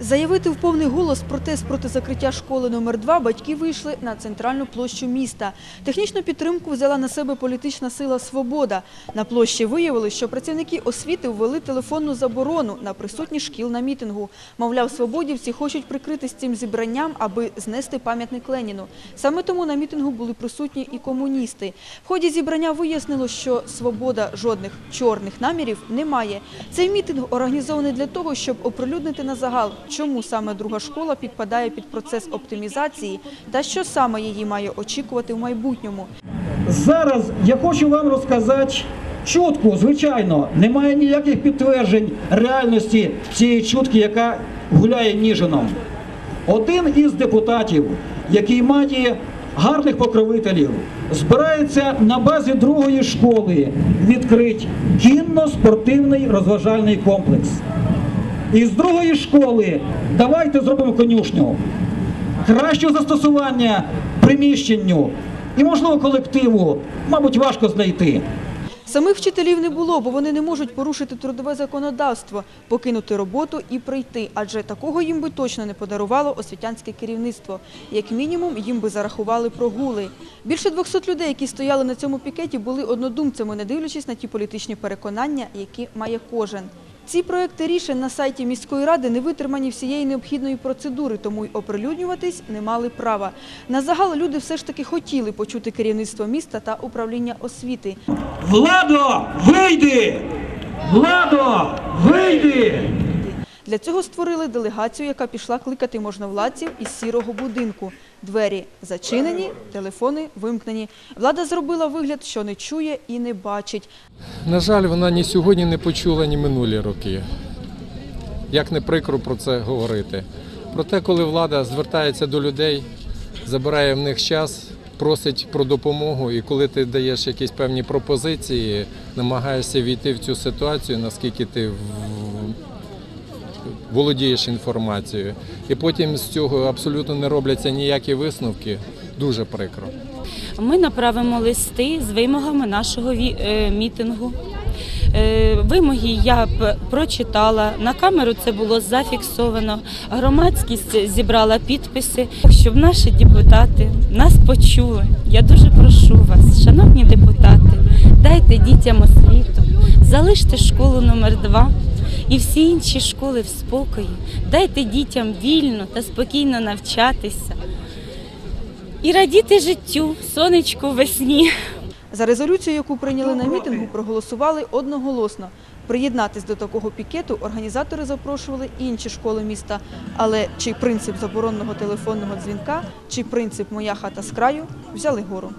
Заявити в повний голос протест проти закриття школи номер 2 батьки вийшли на центральну площу міста. Технічну підтримку взяла на себе політична сила «Свобода». На площі виявили, що працівники освіти ввели телефонну заборону на присутність шкіл на мітингу. Мовляв, свободівці хочуть прикритись цим зібранням, аби знести пам'ятник Леніну. Саме тому на мітингу були присутні і комуністи. В ході зібрання вияснило, що «Свобода» жодних чорних намірів не має. Цей мітинг організований для того, щоб оприлюднити на загал, чому саме друга школа підпадає під процес оптимізації та що саме її має очікувати в майбутньому. Зараз я хочу вам розказати чутку, звичайно, немає ніяких підтверджень реальності цієї чутки, яка гуляє Ніжином. Один із депутатів, який має гарних покровителів, збирається на базі другої школи відкрити кінно-спортивний розважальний комплекс. Із другої школи давайте зробимо конюшню кращого застосування приміщенню і, можливо, колективу, мабуть, важко знайти. Самих вчителів не було, бо вони не можуть порушити трудове законодавство, покинути роботу і прийти, адже такого їм би точно не подарувало освітянське керівництво. Як мінімум, їм би зарахували прогули. Більше 200 людей, які стояли на цьому пікеті, були однодумцями, не дивлячись на ті політичні переконання, які має кожен. Ці проекти рішень на сайті міської ради не витримані всієї необхідної процедури, тому й оприлюднюватись не мали права. На загал люди все ж таки хотіли почути керівництво міста та управління освіти. Владо, вийди! Владо, вийди! Для цього створили делегацію, яка пішла кликати можновладців із сірого будинку. Двері зачинені, телефони вимкнені. Влада зробила вигляд, що не чує і не бачить. На жаль, вона ні сьогодні не почула, ні минулі роки. Як не прикро про це говорити. Проте, коли влада звертається до людей, забирає в них час, просить про допомогу, і коли ти даєш якісь певні пропозиції, намагаєшся війти в цю ситуацію, наскільки ти володієш інформацією, і потім з цього абсолютно не робляться ніякі висновки, дуже прикро. Ми направимо листи з вимогами нашого е, мітингу. Е, Вимоги я прочитала. На камеру це було зафіксовано. Громадськість зібрала підписи, щоб наші депутати нас почули. Я дуже прошу вас, шановні депутати, дайте дітям освіту, залиште школу номер 2 і всі інші школи в спокої. Дайте дітям вільно та спокійно навчатися і радіти життю, сонечку весні. За резолюцію, яку прийняли на мітингу, проголосували одноголосно. Приєднатись до такого пікету організатори запрошували інші школи міста. Але чи принцип забороненого телефонного дзвінка, чи принцип «Моя хата з краю» взяли гору.